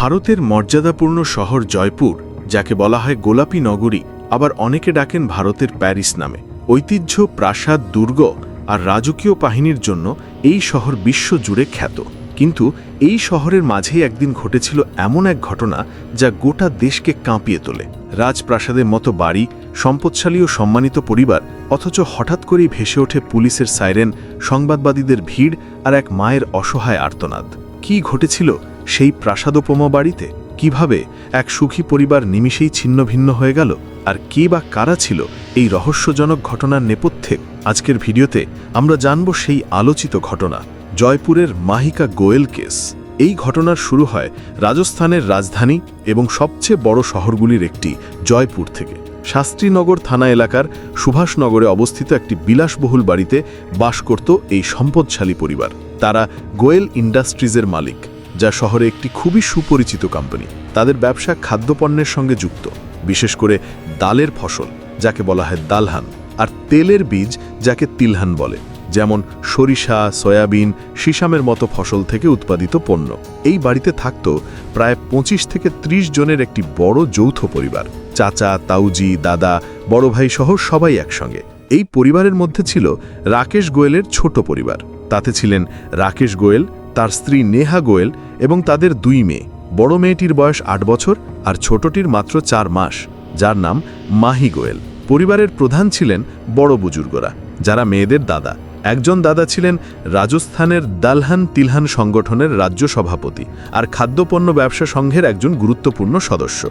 ভারতের মর্যাদাপূর্ণ শহর জয়পুর, যাকে বলা হয় গোলাপী নগরী, আবার অনেকে ডাকেন ভারতের প্যারিস নামে। ঐতিহ্য, প্রাসাদ, দুর্গ আর রাজকীয় বাহিনীর জন্য এই শহর বিশ্বজুড়ে খ্যাত। কিন্তু এই শহরের মাঝেই একদিন ঘটেছিল এমন এক ঘটনা যা গোটা দেশকে কাঁপিয়ে তোলে। রাজপ্রাসাদের মতো বাড়ি, সম্পদশালী ও সম্মানিত পরিবার, অথচ হঠাৎ করেই ভেসে ওঠে পুলিশের সাইরেন, সংবাদবাদীদের ভিড় আর এক মায়ের অসহায় আর্তনাদ। কি ঘটেছিল সেই প্রাসাদোপমা বাড়িতে কীভাবে এক সুখী পরিবার নিমিষেই ছিন্নভিন্ন হয়ে গেল আর কে বা কারা ছিল এই রহস্যজনক ঘটনার নেপথ্যে আজকের ভিডিওতে আমরা জানব সেই আলোচিত ঘটনা, জয়পুরের মাহিকা গোয়েল কেস। এই ঘটনার শুরু হয় রাজস্থানের রাজধানী এবং সবচেয়ে বড় শহরগুলির একটি, জয়পুর থেকে। শাস্ত্রীনগর থানা এলাকার সুভাষনগরে অবস্থিত একটি বিলাসবহুল বাড়িতে বাস করত এই সম্পদশালী পরিবার। তারা গোয়েল ইন্ডাস্ট্রিজের মালিক। যা শহরে একটি খুবই সুপরিচিত কোম্পানি তাদের ব্যবসা খাদ্যপণ্যের সঙ্গে যুক্ত, বিশেষ করে ডালের ফসল, যাকে বলা হয় দালহান, আর তেলের বীজ, যাকে তিলহান বলে, যেমন সরিষা, সয়াবিন, সিসামের মতো ফসল থেকে উৎপাদিত পণ্য। এই বাড়িতে থাকত প্রায় ২৫ থেকে ৩০ জনের একটি বড় যৌথ পরিবার। চাচা তাউজি দাদা, বড় ভাই সহ সবাই একসঙ্গে। এই পরিবারের মধ্যে ছিল রাকেশ গোয়েলের ছোট পরিবার। তাতে ছিলেন রাকেশ গোয়েল তার স্ত্রী নেহা গোয়েল এবং তাদের দুই মেয়ে। বড় মেয়েটির বয়স আট বছর আর ছোটটির মাত্র চার মাস, যার নাম মাহি গোয়েল। পরিবারের প্রধান ছিলেন বড় বুজুর্গরা, যারা মেয়েদের দাদা। একজন দাদা ছিলেন রাজস্থানের দালহান তিলহান সংগঠনের রাজ্য সভাপতি আর খাদ্যপণ্য ব্যবসা সংঘের একজন গুরুত্বপূর্ণ সদস্য।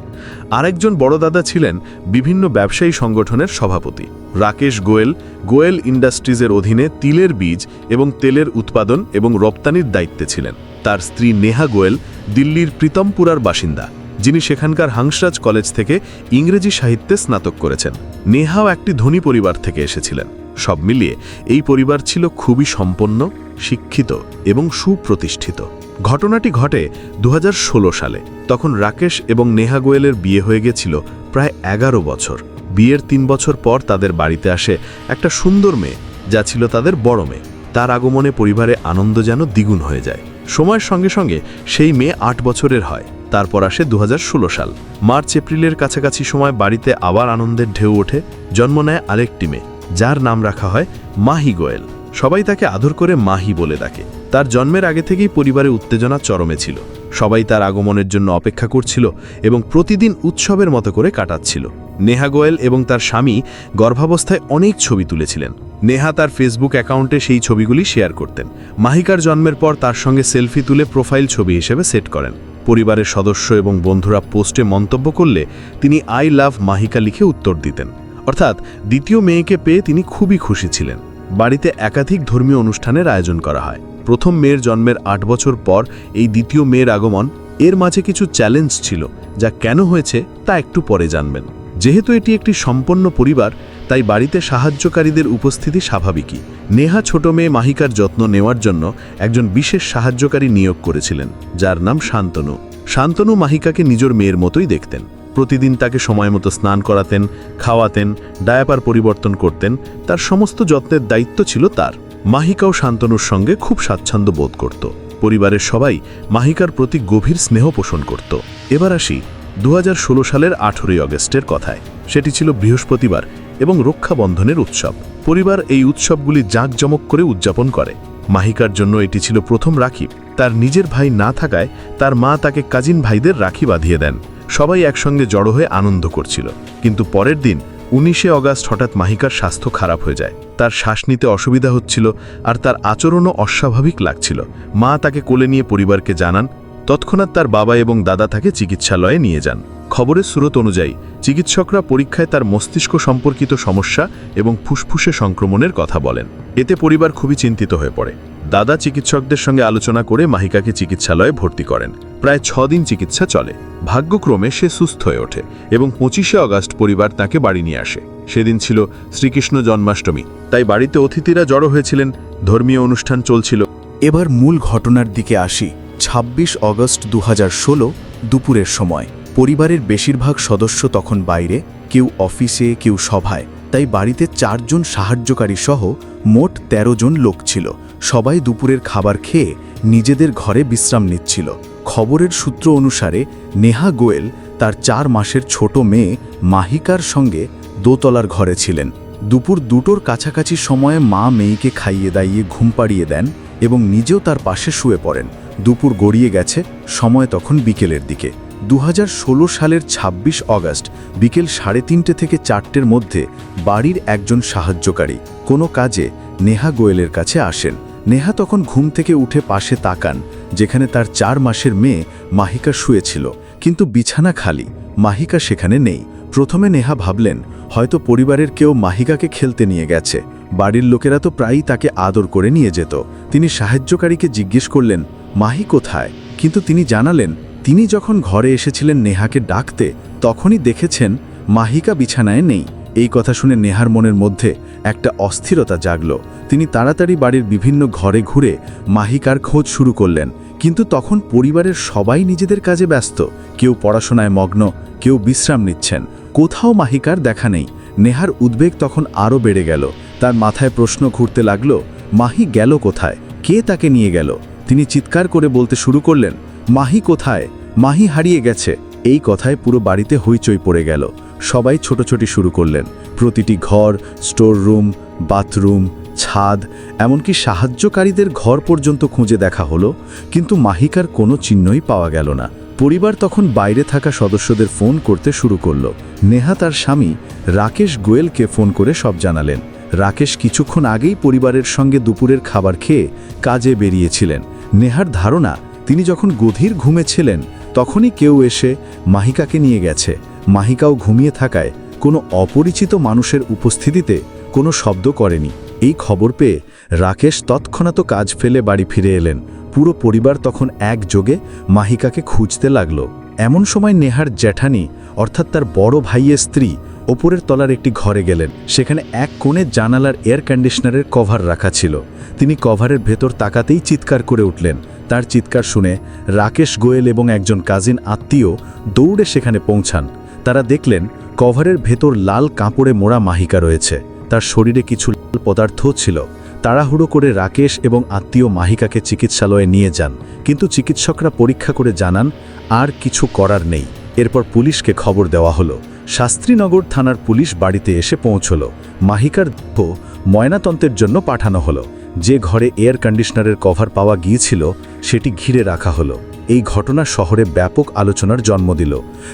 আরেকজন বড় দাদা ছিলেন বিভিন্ন ব্যবসায়ী সংগঠনের সভাপতি। রাকেশ গোয়েল গোয়েল ইন্ডাস্ট্রিজের অধীনে তিলের বীজ এবং তেলের উৎপাদন এবং রপ্তানির দায়িত্বে ছিলেন। তার স্ত্রী নেহা গোয়েল দিল্লির প্রীতমপুরার বাসিন্দা, যিনি সেখানকার হাংসরাজ কলেজ থেকে ইংরেজি সাহিত্যে স্নাতক করেছেন। নেহাও একটি ধনী পরিবার থেকে এসেছিলেন। সব মিলিয়ে এই পরিবার ছিল খুবই সম্পন্ন, শিক্ষিত এবং সুপ্রতিষ্ঠিত। ঘটনাটি ঘটে দু হাজার ষোলো সালে, তখন রাকেশ এবং নেহা গোয়েলের বিয়ে হয়ে গেছিল প্রায় এগারো বছর। বিয়ের তিন বছর পর তাদের বাড়িতে আসে একটা সুন্দর মেয়ে, যা ছিল তাদের বড় মেয়ে। তার আগমনে পরিবারে আনন্দ যেন দ্বিগুণ হয়ে যায়। সময়ের সঙ্গে সঙ্গে সেই মেয়ে আট বছরের হয়। তারপর আসে দু হাজার ষোলো সাল। মার্চ, এপ্রিলের কাছাকাছি সময় বাড়িতে আবার আনন্দের ঢেউ ওঠে। জন্ম নেয় আরেকটি মেয়ে। যার নাম রাখা হয় মাহি গোয়েল। সবাই তাকে আদর করে মাহি বলে ডাকে। তার জন্মের আগে থেকেই পরিবারে উত্তেজনা চরমে ছিল। সবাই তার আগমনের জন্য অপেক্ষা করছিল এবং প্রতিদিন উৎসবের মতো করে কাটাচ্ছিল। নেহা গোয়েল এবং তার স্বামী গর্ভাবস্থায় অনেক ছবি তুলেছিলেন। নেহা তার ফেসবুক অ্যাকাউন্টে সেই ছবিগুলি শেয়ার করতেন। মাহিকার জন্মের পর তার সঙ্গে সেলফি তুলে প্রোফাইল ছবি হিসেবে সেট করেন। পরিবারের সদস্য এবং বন্ধুরা পোস্টে মন্তব্য করলে তিনি আই লাভ মাহিকা লিখে উত্তর দিতেন। অর্থাৎ দ্বিতীয় মেয়েকে পেয়ে তিনি খুবই খুশি ছিলেন। বাড়িতে একাধিক ধর্মীয় অনুষ্ঠানের আয়োজন করা হয়। প্রথম মেয়ের জন্মের আট বছর পর এই দ্বিতীয় মেয়ের আগমন এর মাঝে কিছু চ্যালেঞ্জ ছিল, যা কেন হয়েছে তা একটু পরে জানবেন। যেহেতু এটি একটি সম্পন্ন পরিবার, তাই বাড়িতে সাহায্যকারীদের উপস্থিতি স্বাভাবিকই। নেহা ছোট মেয়ে মাহিকার যত্ন নেওয়ার জন্য একজন বিশেষ সাহায্যকারী নিয়োগ করেছিলেন, যার নাম শান্তনু। শান্তনু মাহিকাকে নিজের মেয়ের মতোই দেখতেন। প্রতিদিন তাকে সময় মতো স্নান করাতেন, খাওয়াতেন, ডায়াপার পরিবর্তন করতেন, তার সমস্ত যত্নের দায়িত্ব ছিল তার। মাহিকাও শান্তনুর সঙ্গে খুব স্বাচ্ছন্দ্য বোধ করত। পরিবারের সবাই মাহিকার প্রতি গভীর স্নেহ পোষণ করত। এবার আসি দু হাজার ষোলো সালের আঠেরোই অগস্টের কথায়। সেটি ছিল বৃহস্পতিবার এবং রক্ষাবন্ধনের উৎসব। পরিবার এই উৎসবগুলি জাঁকজমক করে উদযাপন করে। মাহিকার জন্য এটি ছিল প্রথম রাখি। তার নিজের ভাই না থাকায় তার মা তাকে কাজিন ভাইদের রাখি বাঁধিয়ে দেন। সবাই একসঙ্গে জড়ো হয়ে আনন্দ করছিল। কিন্তু পরের দিন, উনিশে অগাস্ট হঠাৎ মাহিকার স্বাস্থ্য খারাপ হয়ে যায়। তার শ্বাস নিতে অসুবিধা হচ্ছিল আর তার আচরণও অস্বাভাবিক লাগছিল। মা তাকে কোলে নিয়ে পরিবারকে জানান, তৎক্ষণাৎ তার বাবা এবং দাদা তাকে চিকিৎসালয়ে নিয়ে যান। খবরের স্রোত অনুযায়ী, চিকিৎসকরা পরীক্ষায় তার মস্তিষ্ক সম্পর্কিত সমস্যা এবং ফুসফুসে সংক্রমণের কথা বলেন। এতে পরিবার খুবই চিন্তিত হয়ে পড়ে। দাদা চিকিৎসকদের সঙ্গে আলোচনা করে মাহিকাকে চিকিৎসালয়ে ভর্তি করেন। প্রায় ছ দিন চিকিৎসা চলে। ভাগ্যক্রমে সে সুস্থ হয়ে ওঠে এবং পঁচিশে অগাস্ট পরিবার তাকে বাড়ি নিয়ে আসে। সেদিন ছিল শ্রীকৃষ্ণ জন্মাষ্টমী, তাই বাড়িতে অতিথিরা জড়ো হয়েছিলেন। ধর্মীয় অনুষ্ঠান চলছিল। এবার মূল ঘটনার দিকে আসি। ২৬ অগস্ট দু হাজার ষোলো দুপুরের সময়। পরিবারের বেশিরভাগ সদস্য তখন বাইরে, কেউ অফিসে, কেউ সভায়। তাই বাড়িতে চারজন সাহায্যকারী সহ মোট ১৩ জন লোক ছিল। সবাই দুপুরের খাবার খেয়ে নিজেদের ঘরে বিশ্রাম নিচ্ছিল। খবরের সূত্র অনুসারে নেহা গোয়েল তার চার মাসের ছোট মেয়ে মাহিকার সঙ্গে দোতলার ঘরে ছিলেন। দুপুর দুটোর কাছাকাছি সময়ে মা মেয়েকে খাইয়ে দাইয়ে ঘুম পাড়িয়ে দেন এবং নিজেও তার পাশে শুয়ে পড়েন। দুপুর গড়িয়ে গেছে, সময় তখন বিকেলের দিকে। দু হাজার ষোলো সালের ২৬ অগস্ট বিকেল সাড়ে তিনটে থেকে চারটের মধ্যে বাড়ির একজন সাহায্যকারী কোনো কাজে নেহা গোয়েলের কাছে আসেন। নেহা তখন ঘুম থেকে উঠে পাশে তাকান, যেখানে তার চার মাসের মেয়ে মাহিকা শুয়েছিল। কিন্তু বিছানা খালি, মাহিকা সেখানে নেই। প্রথমে নেহা ভাবলেন, হয়তো পরিবারের কেউ মাহিকাকে খেলতে নিয়ে গেছে। বাড়ির লোকেরা তো প্রায়ই তাকে আদর করে নিয়ে যেত। তিনি সাহায্যকারীকে জিজ্ঞেস করলেন, মাহি কোথায়? কিন্তু তিনি জানালেন, তিনি যখন ঘরে এসেছিলেন নেহাকে ডাকতে, তখনই দেখেছেন মাহিকা বিছানায় নেই। এই কথা শুনে নেহার মনের মধ্যে একটা অস্থিরতা জাগল। তিনি তাড়াতাড়ি বাড়ির বিভিন্ন ঘরে ঘুরে মাহিকার খোঁজ শুরু করলেন। কিন্তু তখন পরিবারের সবাই নিজেদের কাজে ব্যস্ত। কেউ পড়াশোনায় মগ্ন, কেউ বিশ্রাম নিচ্ছেন। কোথাও মাহিকার দেখা নেই। নেহার উদ্বেগ তখন আরও বেড়ে গেল। তার মাথায় প্রশ্ন ঘুরতে লাগল, মাহি গেল কোথায়? কে তাকে নিয়ে গেল? তিনি চিৎকার করে বলতে শুরু করলেন, মাহি কোথায়? মাহি হারিয়ে গেছে। এই কথায় পুরো বাড়িতে হইচই পড়ে গেল। সবাই ছোটোছুটি শুরু করলেন। প্রতিটি ঘর স্টোর রুম বাথরুম, ছাদ, এমনকি সাহায্যকারীদের ঘর পর্যন্ত খুঁজে দেখা হলো, কিন্তু মাহিকার কোনো চিহ্নই পাওয়া গেল না। পরিবার তখন বাইরে থাকা সদস্যদের ফোন করতে শুরু করল। নেহা তার স্বামী রাকেশ গোয়েলকে ফোন করে সব জানালেন। রাকেশ কিছুক্ষণ আগেই পরিবারের সঙ্গে দুপুরের খাবার খেয়ে কাজে বেরিয়েছিলেন। নেহার ধারণা, তিনি যখন গভীর ঘুমেছিলেন তখনই কেউ এসে মাহিকাকে নিয়ে গেছে। মাহিকাও ঘুমিয়ে থাকায় কোনো অপরিচিত মানুষের উপস্থিতিতে কোনো শব্দ করেনি। এই খবর পেয়ে রাকেশ তৎক্ষণাৎ কাজ ফেলে বাড়ি ফিরে এলেন। পুরো পরিবার তখন একযোগে মাহিকাকে খুঁজতে লাগল। এমন সময় নেহার জ্যাঠানি, অর্থাৎ তার বড় ভাইয়ের স্ত্রী, ওপরের তলার একটি ঘরে গেলেন। সেখানে এক কোণে জানালার এয়ার কন্ডিশনারের কভার রাখা ছিল। তিনি কভারের ভেতর তাকাতেই চিৎকার করে উঠলেন। তার চিৎকার শুনে রাকেশ গোয়েল এবং একজন কাজিন আত্মীয় দৌড়ে সেখানে পৌঁছান। তারা দেখলেন কভারের ভেতর লাল কাপড়ে মোড়া মাহিকা রয়েছে। তার শরীরে কিছু লাল পদার্থ ছিল। তাড়াহুড়ো করে রাকেশ এবং আত্মীয় মাহিকাকে চিকিৎসালয়ে নিয়ে যান। কিন্তু চিকিৎসকরা পরীক্ষা করে জানান, আর কিছু করার নেই। এরপর পুলিশকে খবর দেওয়া হলো। শাস্ত্রীনগর থানার পুলিশ বাড়িতে এসে পৌঁছল। মাহিকার দেহ ময়নাতন্ত্রের জন্য পাঠানো হলো। যে ঘরে এয়ার কন্ডিশনারের কভার পাওয়া গিয়েছিল, সেটি ঘিরে রাখা হলো। এই ঘটনা শহরে ব্যাপক আলোচনার জন্ম দিল,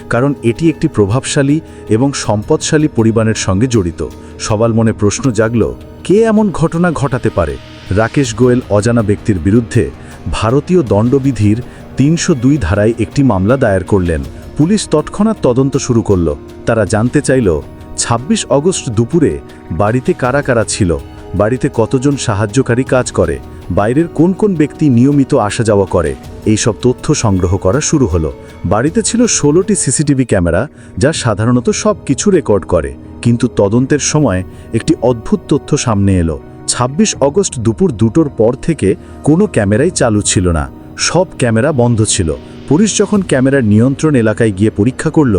কারণ এটি একটি প্রভাবশালী এবং সম্পদশালী পরিবারের সঙ্গে জড়িত। সবার মনে প্রশ্ন জাগল, কে এমন ঘটনা ঘটাতে পারে? রাকেশ গোয়েল অজানা ব্যক্তির বিরুদ্ধে ভারতীয় দণ্ডবিধির তিনশো দুই ধারায় একটি মামলা দায়ের করলেন। পুলিশ তৎক্ষণাৎ তদন্ত শুরু করল। তারা জানতে চাইল ২৬ অগস্ট দুপুরে বাড়িতে কারা কারা ছিল? বাড়িতে কতজন সাহায্যকারী কাজ করে, বাইরের কোন কোন ব্যক্তি নিয়মিত আসা যাওয়া করে এই সব তথ্য সংগ্রহ করা শুরু হলো। বাড়িতে ছিল ষোলোটি সিসিটিভি ক্যামেরা, যা সাধারণত সব কিছু রেকর্ড করে। কিন্তু তদন্তের সময় একটি অদ্ভুত তথ্য সামনে এলো। ২৬ অগস্ট দুপুর দুটোর পর থেকে কোনো ক্যামেরাই চালু ছিল না। সব ক্যামেরা বন্ধ ছিল। পুলিশ যখন ক্যামেরার নিয়ন্ত্রণ এলাকায় গিয়ে পরীক্ষা করল,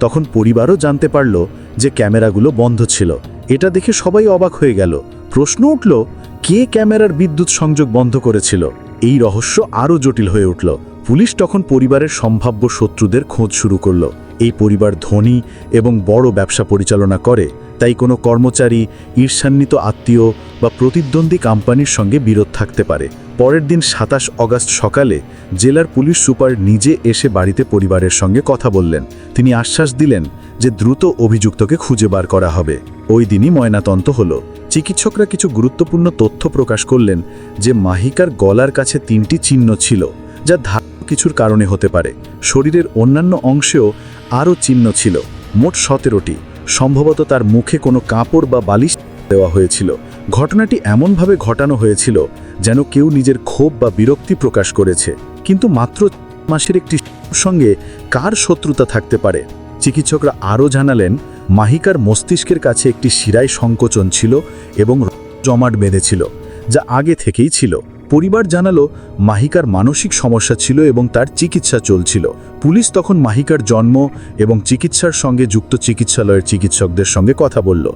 তখন পরিবারও জানতে পারল যে ক্যামেরাগুলো বন্ধ ছিল। এটা দেখে সবাই অবাক হয়ে গেল। প্রশ্ন উঠল, কে ক্যামেরার বিদ্যুৎ সংযোগ বন্ধ করেছিল? এই রহস্য আরও জটিল হয়ে উঠল। পুলিশ তখন পরিবারের সম্ভাব্য শত্রুদের খোঁজ শুরু করল। এই পরিবার ধনী এবং বড় ব্যবসা পরিচালনা করে। তাই কোনো কর্মচারী ঈর্ষান্বিত আত্মীয় বা প্রতিদ্বন্দ্বী কোম্পানির সঙ্গে বিরোধ থাকতে পারে। পরের দিন সাতাশ অগাস্ট সকালে জেলার পুলিশ সুপার নিজে এসে বাড়িতে পরিবারের সঙ্গে কথা বললেন। তিনি আশ্বাস দিলেন যে দ্রুত অভিযুক্তকে খুঁজে বার করা হবে। ওই দিনই ময়নাতন্ত হল। চিকিৎসকরা কিছু গুরুত্বপূর্ণ তথ্য প্রকাশ করলেন যে মাহিকার গলার কাছে তিনটি চিহ্ন ছিল, যা ধার কিছুর কারণে হতে পারে। শরীরের অন্যান্য অংশেও আরও চিহ্ন ছিল, মোট সতেরোটি। সম্ভবত তার মুখে কোনো কাপড় বা বালিশ দেওয়া হয়েছিল। ঘটনাটি এমনভাবে ঘটানো হয়েছিল যেন কেউ নিজের ক্ষোভ বা বিরক্তি প্রকাশ করেছে। কিন্তু মাত্র মাসের একটি সঙ্গে কার শত্রুতা থাকতে পারে? চিকিৎসকরা আরও জানালেন, মাহিকার মস্তিষ্কের কাছে একটি শিরায় সংকোচন ছিল এবং জমাট বেঁধেছিল, যা আগে থেকেই ছিল। পরিবার জানালো, মাহিকার মানসিক সমস্যা ছিল এবং তার চিকিৎসা চলছিল। পুলিশ তখন মাহিকার জন্ম এবং চিকিৎসার সঙ্গে যুক্ত চিকিৎসালয়ের চিকিৎসকদের সঙ্গে কথা বলল।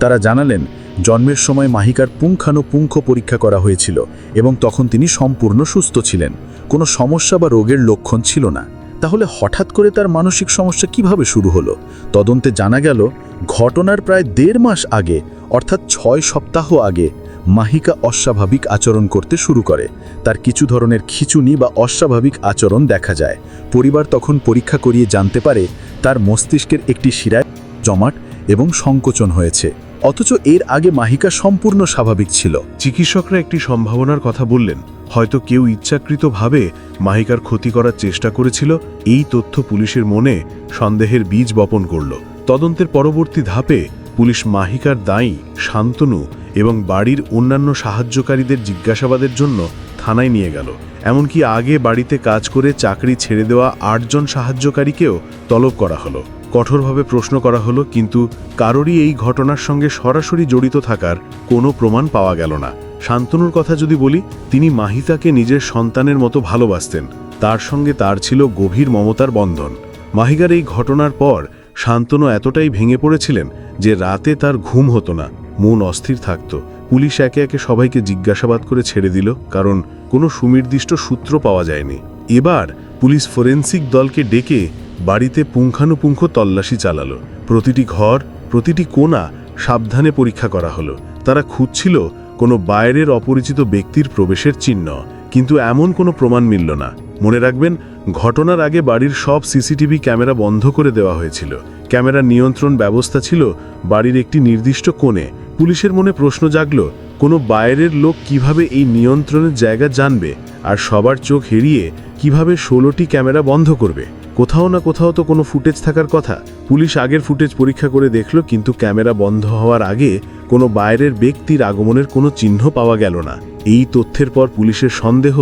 তারা জানালেন, জন্মের সময় মাহিকার পুঙ্খানুপুঙ্খ পরীক্ষা করা হয়েছিল এবং তখন তিনি সম্পূর্ণ সুস্থ ছিলেন। কোনো সমস্যা বা রোগের লক্ষণ ছিল না। তাহলে হঠাৎ করে তার মানসিক সমস্যা কীভাবে শুরু হলো? তদন্তে জানা গেল, ঘটনার প্রায় দেড় মাস আগে, অর্থাৎ ছয় সপ্তাহ আগে মাহিকা অস্বাভাবিক আচরণ করতে শুরু করে। তার কিছু ধরনের খিচুনি বা অস্বাভাবিক আচরণ দেখা যায়। পরিবার তখন পরীক্ষা করিয়ে জানতে পারে তার মস্তিষ্কের একটি শিরায় জমাট এবং সংকোচন হয়েছে। অথচ এর আগে মাহিকা সম্পূর্ণ স্বাভাবিক ছিল। চিকিৎসকরা একটি সম্ভাবনার কথা বললেন, হয়তো কেউ ইচ্ছাকৃতভাবে মাহিকার ক্ষতি করার চেষ্টা করেছিল, এই তথ্য পুলিশের মনে সন্দেহের বীজ বপন করল। তদন্তের পরবর্তী ধাপে পুলিশ মাহিকার দায়ী, শান্তনু, এবং বাড়ির অন্যান্য সাহায্যকারীদের জিজ্ঞাসাবাদের জন্য থানায় নিয়ে গেল। এমনকি আগে বাড়িতে কাজ করে চাকরি ছেড়ে দেওয়া আটজন সাহায্যকারীকেও তলব করা হলো। কঠোরভাবে প্রশ্ন করা হলো, কিন্তু কারোরই এই ঘটনার সঙ্গে সরাসরি জড়িত থাকার কোনো প্রমাণ পাওয়া গেল না। শান্তনুর কথা যদি বলি, তিনি মাহিতাকে নিজের সন্তানের মতো ভালোবাসতেন। তার সঙ্গে তার ছিল গভীর মমতার বন্ধন। মাহিকার এই ঘটনার পর শান্তনু এতটাই ভেঙে পড়েছিলেন যে রাতে তার ঘুম হতো না, মন অস্থির থাকত। পুলিশ একে একে সবাইকে জিজ্ঞাসাবাদ করে ছেড়ে দিল, কারণ কোনো সুনির্দিষ্ট সূত্র পাওয়া যায়নি। এবার পুলিশ ফোরেন্সিক দলকে ডেকে বাড়িতে পুঙ্খানুপুঙ্খ তল্লাশি চালালো। প্রতিটি ঘর, প্রতিটি কোণা সাবধানে পরীক্ষা করা হলো। তারা খুঁজছিল কোনো বাইরের অপরিচিত ব্যক্তির প্রবেশের চিহ্ন, কিন্তু এমন কোনো প্রমাণ মিলল না। মনে রাখবেন, ঘটনার আগে বাড়ির সব সিসিটিভি ক্যামেরা বন্ধ করে দেওয়া হয়েছিল। ক্যামেরার নিয়ন্ত্রণ ব্যবস্থা ছিল বাড়ির একটি নির্দিষ্ট কোণে। পুলিশের মনে প্রশ্ন জাগল, কোনো বাইরের লোক কীভাবে এই নিয়ন্ত্রণের জায়গা জানবে আর সবার চোখ হেরিয়ে কীভাবে ষোলোটি ক্যামেরা বন্ধ করবে? কোথাও না কোথাও তো কোনো ফুটেজ থাকার কথা। পুলিশ আগের ফুটেজ পরীক্ষা করে দেখল, কিন্তু ক্যামেরা বন্ধ হওয়ার আগে কোনো বাইরের ব্যক্তির আগমনের কোনো চিহ্ন পাওয়া গেল না। এই তথ্যের পর পুলিশের সন্দেহ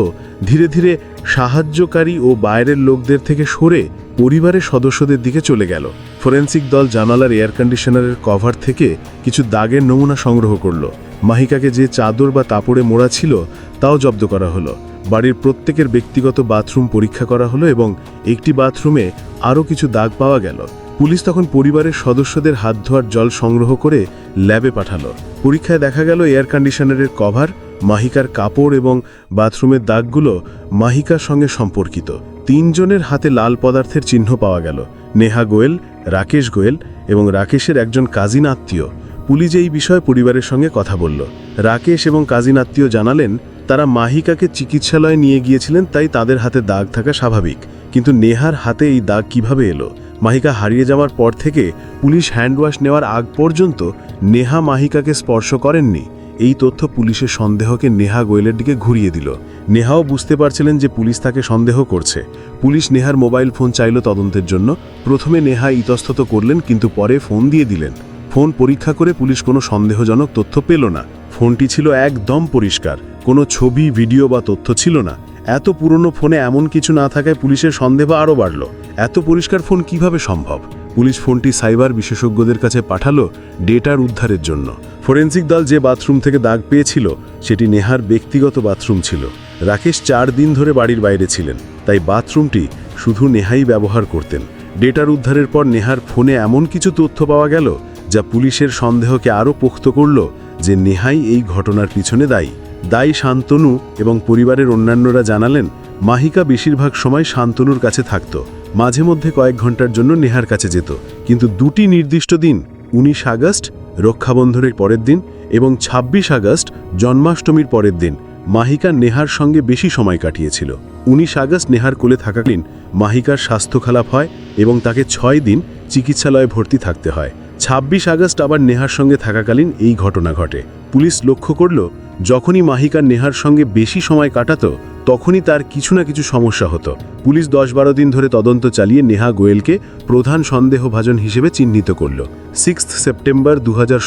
ধীরে ধীরে সাহায্যকারী ও বাইরের লোকদের থেকে সরে পরিবারের সদস্যদের দিকে চলে গেল। ফোরেন্সিক দল জানালার এয়ার কন্ডিশনারের কভার থেকে কিছু দাগের নমুনা সংগ্রহ করল। মাহিকাকে যে চাদর বা তাপড়ে মোড়া ছিল, তাও জব্দ করা হলো। বাড়ির প্রত্যেকের ব্যক্তিগত বাথরুম পরীক্ষা করা হলো এবং একটি বাথরুমে আরও কিছু দাগ পাওয়া গেল। পুলিশ তখন পরিবারের সদস্যদের হাত ধোয়ার জল সংগ্রহ করে ল্যাবে পাঠালো। পরীক্ষায় দেখা গেল এয়ার কন্ডিশনারের কভার, মাহিকার কাপড় এবং বাথরুমের দাগগুলো মাহিকার সঙ্গে সম্পর্কিত। তিনজনের হাতে লাল পদার্থের চিহ্ন পাওয়া গেল। নেহা গোয়েল, রাকেশ গোয়েল এবং রাকেশের একজন কাজিন আত্মীয়। পুলিশ এই বিষয়ে পরিবারের সঙ্গে কথা বলল। রাকেশ এবং কাজিন আত্মীয় জানালেন, তারা মাহিকাকে চিকিৎসালয়ে নিয়ে গিয়েছিলেন, তাই তাদের হাতে দাগ থাকা স্বাভাবিক। কিন্তু নেহার হাতে এই দাগ কীভাবে এলো? মাহিকা হারিয়ে যাওয়ার পর থেকে পুলিশ হ্যান্ডওয়াশ নেওয়ার আগ পর্যন্ত নেহা মাহিকাকে স্পর্শ করেননি। এই তথ্য পুলিশের সন্দেহকে নেহা গোয়েলের দিকে ঘুরিয়ে দিল। নেহাও বুঝতে পারছিলেন যে পুলিশ তাকে সন্দেহ করছে। পুলিশ নেহার মোবাইল ফোন চাইল তদন্তের জন্য। প্রথমে নেহা ইতস্তত করলেন, কিন্তু পরে ফোন দিয়ে দিলেন। ফোন পরীক্ষা করে পুলিশ কোনো সন্দেহজনক তথ্য পেল না। ফোনটি ছিল একদম পরিষ্কার। কোনো ছবি, ভিডিও বা তথ্য ছিল না। এত পুরনো ফোনে এমন কিছু না থাকায় পুলিশের সন্দেহ আরও বাড়ল। এত পরিষ্কার ফোন কীভাবে সম্ভব? পুলিশ ফোনটি সাইবার বিশেষজ্ঞদের কাছে পাঠালো ডেটার উদ্ধারের জন্য। ফোরেন্সিক দল যে বাথরুম থেকে দাগ পেয়েছিল, সেটি নেহার ব্যক্তিগত বাথরুম ছিল। রাকেশ চার দিন ধরে বাড়ির বাইরে ছিলেন, তাই বাথরুমটি শুধু নেহাই ব্যবহার করতেন। ডেটার উদ্ধারের পর নেহার ফোনে এমন কিছু তথ্য পাওয়া গেল, যা পুলিশের সন্দেহকে আরও পোক্ত করল যে নেহাই এই ঘটনার পিছনে দায়ী। দায়ী শান্তনু এবং পরিবারের অন্যান্যরা জানালেন, মাহিকা বেশিরভাগ সময় শান্তনুর কাছে থাকত। মাঝে মধ্যে কয়েক ঘণ্টার জন্য নেহার কাছে যেত, কিন্তু দুটি নির্দিষ্ট দিন, উনিশ আগস্ট রক্ষাবন্ধনের পরের দিন এবং ২৬ আগস্ট জন্মাষ্টমীর পরের দিন মাহিকা নেহার সঙ্গে বেশি সময় কাটিয়েছিল। উনিশ আগস্ট নেহার কোলে থাকাকালীন মাহিকার স্বাস্থ্য খারাপ হয় এবং তাকে ছয় দিন চিকিৎসালয়ে ভর্তি থাকতে হয়। ২৬ আগস্ট আবার নেহার সঙ্গে থাকাকালীন এই ঘটনা ঘটে। পুলিশ লক্ষ্য করল, যখনই মাহিকা নেহার সঙ্গে বেশি সময় কাটাত, তখনই তার কিছু না কিছু সমস্যা হতো। পুলিশ দশ বারো দিন ধরে তদন্ত চালিয়ে নেহা গোয়েলকে প্রধান সন্দেহভাজন হিসেবে চিহ্নিত করল। সিক্স সেপ্টেম্বর দু হাজার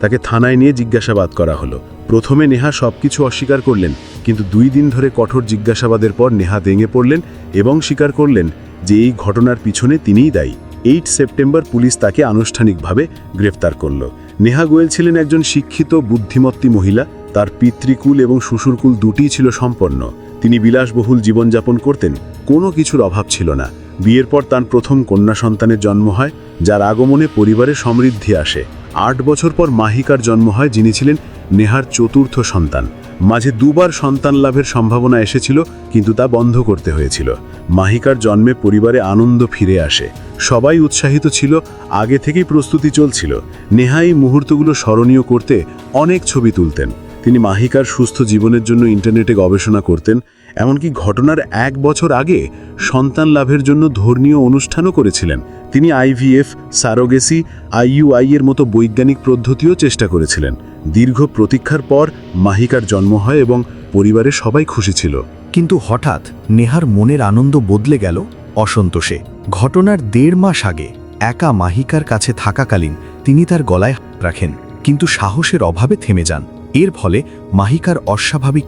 তাকে থানায় নিয়ে জিজ্ঞাসাবাদ করা হলো। প্রথমে নেহা সবকিছু অস্বীকার করলেন, কিন্তু দুই দিন ধরে কঠোর জিজ্ঞাসাবাদের পর নেহা ভেঙে পড়লেন এবং স্বীকার করলেন যে এই ঘটনার পিছনে তিনিই দায়ী। এইট সেপ্টেম্বর পুলিশ তাকে আনুষ্ঠানিকভাবে গ্রেফতার করল। নেহা গোয়েল ছিলেন একজন শিক্ষিত, বুদ্ধিমত্তী মহিলা। তার পিতৃকুল এবং শ্বশুরকুল দুটিই ছিল সম্পন্ন। তিনি বিলাসবহুল জীবনযাপন করতেন, কোনো কিছুর অভাব ছিল না। বিয়ের পর তার প্রথম কন্যা সন্তানের জন্ম হয়, যার আগমনে পরিবারে সমৃদ্ধি আসে। আট বছর পর মাহিকার জন্ম হয়, যিনি ছিলেন নেহার চতুর্থ সন্তান। মাঝে দুবার সন্তান লাভের সম্ভাবনা এসেছিল, কিন্তু তা বন্ধ করতে হয়েছিল। মাহিকার জন্মে পরিবারে আনন্দ ফিরে আসে। সবাই উৎসাহিত ছিল, আগে থেকেই প্রস্তুতি চলছিল। নেহা এই মুহূর্তগুলো স্মরণীয় করতে অনেক ছবি তুলতেন। তিনি মাহিকার সুস্থ জীবনের জন্য ইন্টারনেটে গবেষণা করতেন, এমনকি ঘটনার এক বছর আগে সন্তান লাভের জন্য ধর্মীয় অনুষ্ঠানও করেছিলেন। তিনি আইভিএফ, সারোগেসি, আইইউআই এর মতো বৈজ্ঞানিক পদ্ধতিও চেষ্টা করেছিলেন। দীর্ঘ প্রতীক্ষার পর মাহিকার জন্ম হয় এবং পরিবারের সবাই খুশি ছিল। কিন্তু হঠাৎ নেহার মনের আনন্দ বদলে গেল অসন্তোষে। ঘটনার দেড় মাস আগে একা মাহিকার কাছে থাকাকালীন তিনি তার গলায় রাখেন, কিন্তু সাহসের অভাবে থেমে যান। এর ফলে মাহিকার অস্বাভাবিক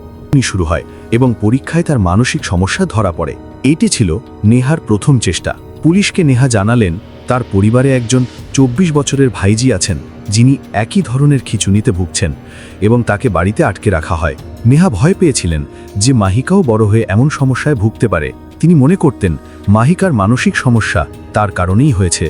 শুরু হয় এবং পরীক্ষায় তার মানসিক সমস্যা ধরা পড়ে। এটি ছিল নেহার প্রথম চেষ্টা। পুলিশকে নেহা জানালেন, তার পরিবারে একজন চব্বিশ বছরের ভাইজি আছেন, যিনি একই ধরনের খিচুনিতে ভুগছেন এবং তাকে বাড়িতে আটকে রাখা হয়। নেহা ভয় পেয়েছিলেন যে মাহিকাও বড় হয়ে এমন সমস্যায় ভুগতে পারে। তিনি মনে করতেন, মাহিকার মানসিক সমস্যা তার কারণেই হয়েছে।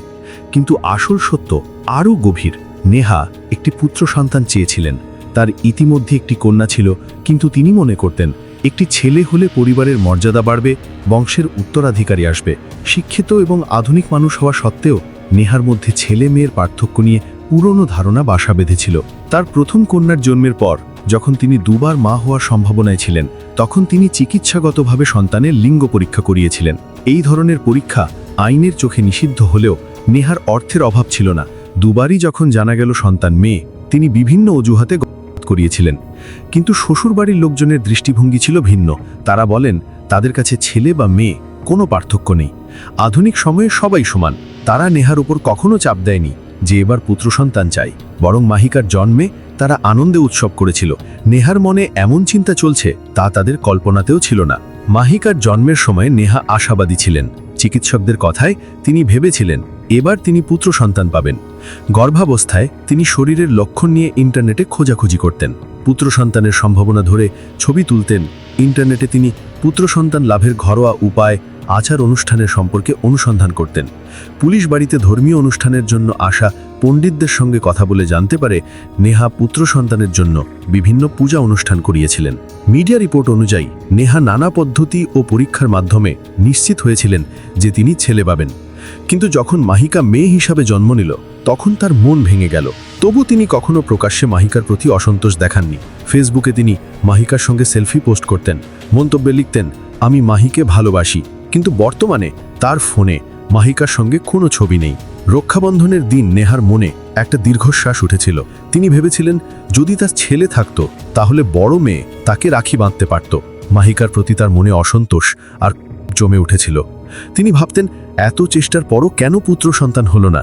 কিন্তু আসল সত্য আরও গভীর, নেহা একটি পুত্র সন্তান চেয়েছিলেন। তার ইতিমধ্যে একটি কন্যা ছিল, কিন্তু তিনি মনে করতেন একটি ছেলে হলে পরিবারের মর্যাদা বাড়বে, বংশের উত্তরাধিকারী আসবে। শিক্ষিত এবং আধুনিক মানুষ হওয়া সত্ত্বেও নেহার মধ্যে ছেলে মেয়ের পার্থক্য নিয়ে পুরনো ধারণা বাসা বেঁধেছিল। তার প্রথম কন্যার জন্মের পর, যখন তিনি দুবার মা হওয়ার সম্ভাবনায় ছিলেন, তখন তিনি চিকিৎসাগতভাবে সন্তানের লিঙ্গ পরীক্ষা করিয়েছিলেন। এই ধরনের পরীক্ষা আইনের চোখে নিষিদ্ধ হলেও নেহার অর্থের অভাব ছিল না। দুবারই যখন জানা গেল সন্তান মেয়ে, তিনি বিভিন্ন অজুহাতে করিয়েছিলেন। কিন্তু শ্বশুরবাড়ির লোকজনের দৃষ্টিভঙ্গি ছিল ভিন্ন। তারা বলেন, তাদের কাছে ছেলে বা মেয়ে কোনো পার্থক্য নেই। আধুনিক সময়ে সবাই সমান। তারা নেহার উপর কখনো চাপ দেয়নি যে এবার পুত্র সন্তান চাই। বরং মাহিকার জন্মে তারা আনন্দে উৎসব করেছিল। নেহার মনে এমন চিন্তা চলছে, তা তাদের কল্পনাতেও ছিল না। মাহিকার জন্মের সময় নেহা আশাবাদী ছিলেন। চিকিৎসকদের কথায় তিনি ভেবেছিলেন এবার তিনি পুত্র সন্তান পাবেন। গর্ভাবস্থায় তিনি শরীরের লক্ষণ নিয়ে ইন্টারনেটে খোঁজাখুঁজি করতেন। পুত্র সন্তানের সম্ভাবনা ধরে ছবি তুলতেন। ইন্টারনেটে তিনি পুত্র সন্তান লাভের ঘরোয়া উপায়, আচার অনুষ্ঠানের সম্পর্কে অনুসন্ধান করতেন। পুলিশ বাড়িতে ধর্মীয় অনুষ্ঠানের জন্য আসা পণ্ডিতদের সঙ্গে কথা বলে জানতে পারে, নেহা পুত্র সন্তানের জন্য বিভিন্ন পূজা অনুষ্ঠান করিয়েছিলেন। মিডিয়া রিপোর্ট অনুযায়ী, নেহা নানা পদ্ধতি ও পরীক্ষার মাধ্যমে নিশ্চিত হয়েছিলেন যে তিনি ছেলে পাবেন। কিন্তু যখন মাহিকা মেয়ে হিসাবে জন্ম নিল, তখন তার মন ভেঙে গেল। তবু তিনি কখনো প্রকাশ্যে মাহিকার প্রতি অসন্তোষ দেখাননি। ফেসবুকে তিনি মাহিকার সঙ্গে সেলফি পোস্ট করতেন, মন্তব্যে লিখতেন, আমি মাহিকে ভালোবাসি। কিন্তু বর্তমানে তার ফোনে মাহিকার সঙ্গে কোনো ছবি নেই। রক্ষাবন্ধনের দিন নেহার মনে একটা দীর্ঘশ্বাস উঠেছিল। তিনি ভেবেছিলেন, যদি তার ছেলে থাকত, তাহলে বড় মেয়ে তাকে রাখি বাঁধতে পারত। মাহিকার প্রতি তার মনে অসন্তোষ আর জমে উঠেছিল। তিনি ভাবতেন, এত চেষ্টার পরও কেন পুত্র সন্তান হলো না?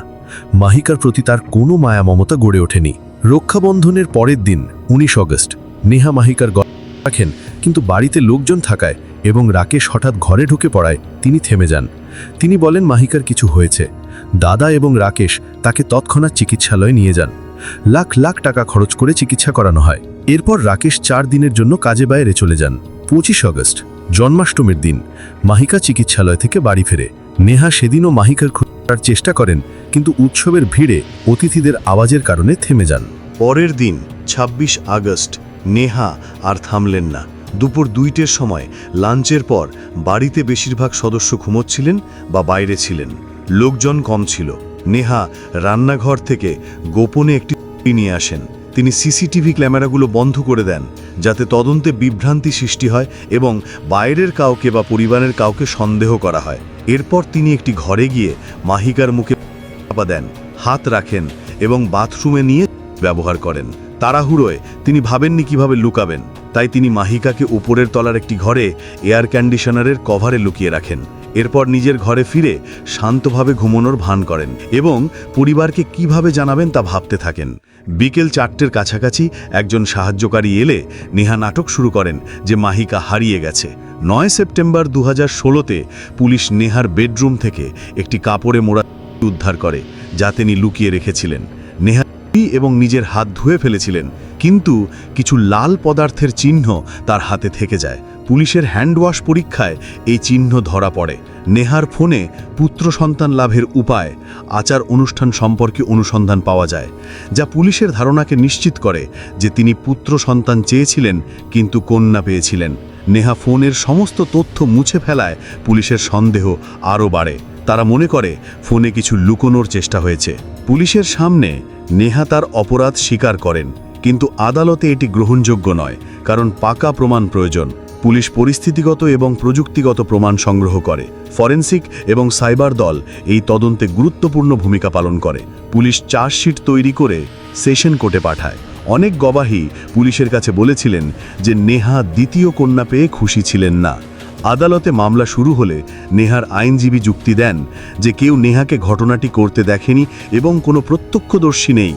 মাহিকার প্রতি তার কোনো মায়া মমতা গড়ে ওঠেনি। রক্ষাবন্ধনের পরের দিন, উনিশ অগস্ট, নেহা মাহিকার রাখেন কিন্তু বাড়িতে লোকজন থাকায় এবং রাকেশ হঠাৎ ঘরে ঢুকে পড়ায় তিনি থেমে যান। তিনি বলেন, মাহিকার কিছু হয়েছে। দাদা এবং রাকেশ তাকে তৎক্ষণাৎ চিকিৎসালয়ে নিয়ে যান। লাখ লাখ টাকা খরচ করে চিকিৎসা করানো হয়। এরপর রাকেশ চার দিনের জন্য কাজে বাইরে চলে যান। পঁচিশ অগস্ট জন্মাষ্টমীর দিন মাহিকা চিকিৎসালয় থেকে বাড়ি ফেরে। নেহা সেদিনও মাহিকার খোঁজার চেষ্টা করেন, কিন্তু উৎসবের ভিড়ে অতিথিদের আওয়াজের কারণে থেমে যান। পরের দিন ২৬ আগস্ট, নেহা আর থামলেন না। দুপুর দুইটের সময়, লাঞ্চের পর বাড়িতে বেশিরভাগ সদস্য ঘুমোচ্ছিলেন বা বাইরে ছিলেন। লোকজন কম ছিল। নেহা রান্নাঘর থেকে গোপনে একটি নিয়ে আসেন। তিনি সিসিটিভি ক্যামেরাগুলো বন্ধ করে দেন। যাতে তদন্তে বিভ্রান্তি সৃষ্টি হয় এবং বাইরের কাউকে বা পরিবারের কাউকে সন্দেহ করা হয়। এরপর তিনি একটি ঘরে গিয়ে মাহিকার মুখে চাপা দেন, হাত রাখেন এবং বাথরুমে নিয়ে ব্যবহার করেন। তাড়াহুড়োয় তিনি ভাবেননি কীভাবে লুকাবেন, তাই তিনি মাহিকাকে উপরের তলার একটি ঘরে এয়ার কন্ডিশনারের কভারে লুকিয়ে রাখেন। এরপর নিজের ঘরে ফিরে শান্তভাবে ঘুমানোর ভান করেন এবং পরিবারকে কীভাবে জানাবেন তা ভাবতে থাকেন। বিকেল চারটের কাছাকাছি একজন সাহায্যকারী এলে নেহা নাটক শুরু করেন, যে মাহিকা হারিয়ে গেছে। নয় সেপ্টেম্বর দু হাজার পুলিশ নেহার বেডরুম থেকে একটি কাপড়ে মোড়া উদ্ধার করে, যা তিনি লুকিয়ে রেখেছিলেন। নেহা এবং নিজের হাত ধুয়ে ফেলেছিলেন, কিন্তু কিছু লাল পদার্থের চিহ্ন তার হাতে থেকে যায়। পুলিশের হ্যান্ডওয়াশ পরীক্ষায় এই চিহ্ন ধরা পড়ে। নেহার ফোনে পুত্র সন্তান লাভের উপায়, আচার অনুষ্ঠান সম্পর্কে অনুসন্ধান পাওয়া যায়, যা পুলিশের ধারণাকে নিশ্চিত করে যে তিনি পুত্র সন্তান চেয়েছিলেন কিন্তু কন্যা পেয়েছিলেন। নেহা ফোনের সমস্ত তথ্য মুছে ফেলায় পুলিশের সন্দেহ আরও বাড়ে। তারা মনে করে ফোনে কিছু লুকোনোর চেষ্টা হয়েছে। পুলিশের সামনে নেহা তার অপরাধ স্বীকার করেন, কিন্তু আদালতে এটি গ্রহণযোগ্য নয়, কারণ পাকা প্রমাণ প্রয়োজন। পুলিশ পরিস্থিতিগত এবং প্রযুক্তিগত প্রমাণ সংগ্রহ করে। ফরেন্সিক এবং সাইবার দল এই তদন্তে গুরুত্বপূর্ণ ভূমিকা পালন করে। পুলিশ চার্জশিট তৈরি করে সেশন কোর্টে পাঠায়। অনেক গবাহি পুলিশের কাছে বলেছিলেন যে নেহা দ্বিতীয় কন্যা পেয়ে খুশি ছিলেন না। আদালতে মামলা শুরু হলে নেহার আইনজীবী যুক্তি দেন যে কেউ নেহাকে ঘটনাটি করতে দেখেনি এবং কোনো প্রত্যক্ষদর্শী নেই।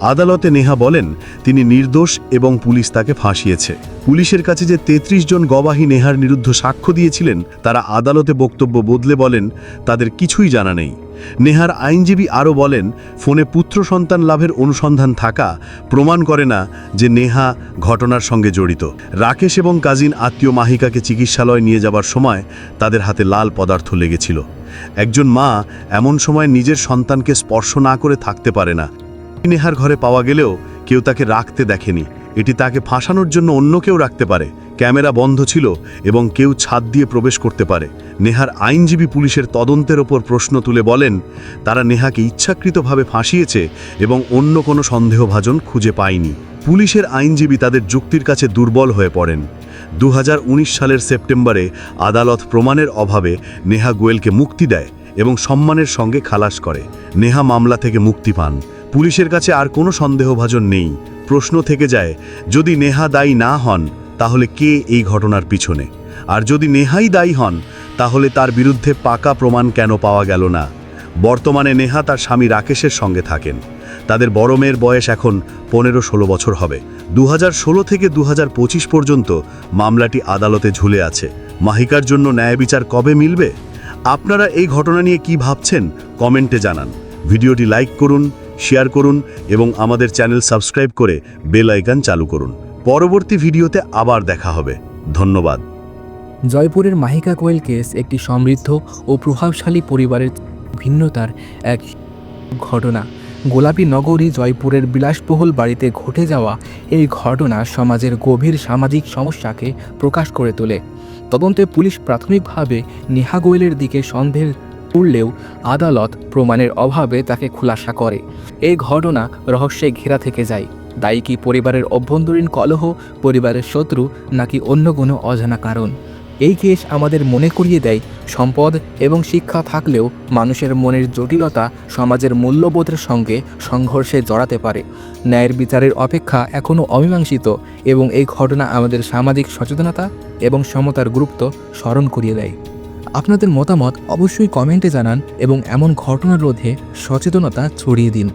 আদালতে নেহা বলেন, তিনি নির্দোষ এবং পুলিশ তাকে ফাঁসিয়েছে। পুলিশের কাছে যে ৩৩ জন গবাহি নেহার বিরুদ্ধে সাক্ষ্য দিয়েছিলেন, তারা আদালতে বক্তব্য বদলে বলেন, তাদের কিছুই জানা নেই। নেহার আইনজীবী আরও বলেন, ফোনে পুত্র সন্তান লাভের অনুসন্ধান থাকা প্রমাণ করে না যে নেহা ঘটনার সঙ্গে জড়িত। রাকেশ এবং কাজিন আত্মীয় মাহিকাকে চিকিৎসালয় নিয়ে যাবার সময় তাদের হাতে লাল পদার্থ লেগেছিল। একজন মা এমন সময় নিজের সন্তানকে স্পর্শ না করে থাকতে পারে না। নেহার ঘরে পাওয়া গেলেও কেউ তাকে রাখতে দেখেনি। এটি তাকে ফাঁসানোর জন্য অন্য কেউ রাখতে পারে। ক্যামেরা বন্ধ ছিল এবং কেউ ছাদ দিয়ে প্রবেশ করতে পারে। নেহার আইনজীবী পুলিশের তদন্তের ওপর প্রশ্ন তুলে বলেন, তারা নেহাকে ইচ্ছাকৃতভাবে ফাঁসিয়েছে এবং অন্য কোনো সন্দেহভাজন খুঁজে পায়নি। পুলিশের আইনজীবী তাদের যুক্তির কাছে দুর্বল হয়ে পড়েন। দু হাজার উনিশ সালের সেপ্টেম্বরে আদালত প্রমাণের অভাবে নেহা গোয়েলকে মুক্তি দেয় এবং সম্মানের সঙ্গে খালাস করে। নেহা মামলা থেকে মুক্তি পান। পুলিশের কাছে আর কোনো সন্দেহভাজন নেই। প্রশ্ন থেকে যায়, যদি নেহা দায়ী না হন, তাহলে কে এই ঘটনার পিছনে? আর যদি নেহাই দায়ী হন, তাহলে তার বিরুদ্ধে পাকা প্রমাণ কেন পাওয়া গেল না? বর্তমানে নেহা তার স্বামী রাকেশের সঙ্গে থাকেন। তাদের বড় মেয়ের বয়স এখন পনেরো ষোলো বছর হবে। দু হাজার ষোলো থেকে দু হাজার পঁচিশ পর্যন্ত মামলাটি আদালতে ঝুলে আছে। মাহিকার জন্য ন্যায় বিচার কবে মিলবে? আপনারা এই ঘটনা নিয়ে কি ভাবছেন, কমেন্টে জানান। ভিডিওটি লাইক করুন শেয়ার করুন এবং আমাদের চ্যানেল সাবস্ক্রাইব করে বেল আইকন চালু করুন। পরবর্তী ভিডিওতে আবার দেখা হবে। ধন্যবাদ। জয়পুরের মাহিকা কোয়েল কেস একটি সমৃদ্ধ ও প্রভাবশালী পরিবারের ভিন্নতার এক ঘটনা। গোলাপী নগরী জয়পুরের বিলাসবহুল বাড়িতে ঘটে যাওয়া এই ঘটনা সমাজের গভীর সামাজিক সমস্যাকে প্রকাশ করে তোলে। তদন্তে পুলিশ প্রাথমিকভাবে নেহা গোয়েলের দিকে সন্দেহ করলেও আদালত প্রমাণের অভাবে তাকে খুলাসা করে। এই ঘটনা রহস্যে ঘেরা থেকে যায়। দায়ী কি পরিবারের অভ্যন্তরীণ কলহ, পরিবারের শত্রু, নাকি অন্য কোনো অজানা কারণ? এই কেস আমাদের মনে করিয়ে দেয়, সম্পদ এবং শিক্ষা থাকলেও মানুষের মনের জটিলতা সমাজের মূল্যবোধের সঙ্গে সংঘর্ষে জড়াতে পারে। ন্যায়ের বিচারের অপেক্ষা এখনও অমীমাংসিত এবং এই ঘটনা আমাদের সামাজিক সচেতনতা এবং সমতার গুরুত্ব স্মরণ করিয়ে দেয়। আপনাদের মতামত অবশ্যই কমেন্টে জানান এবং এমন ঘটনা রোধে সচেতনতা ছড়িয়ে দিন।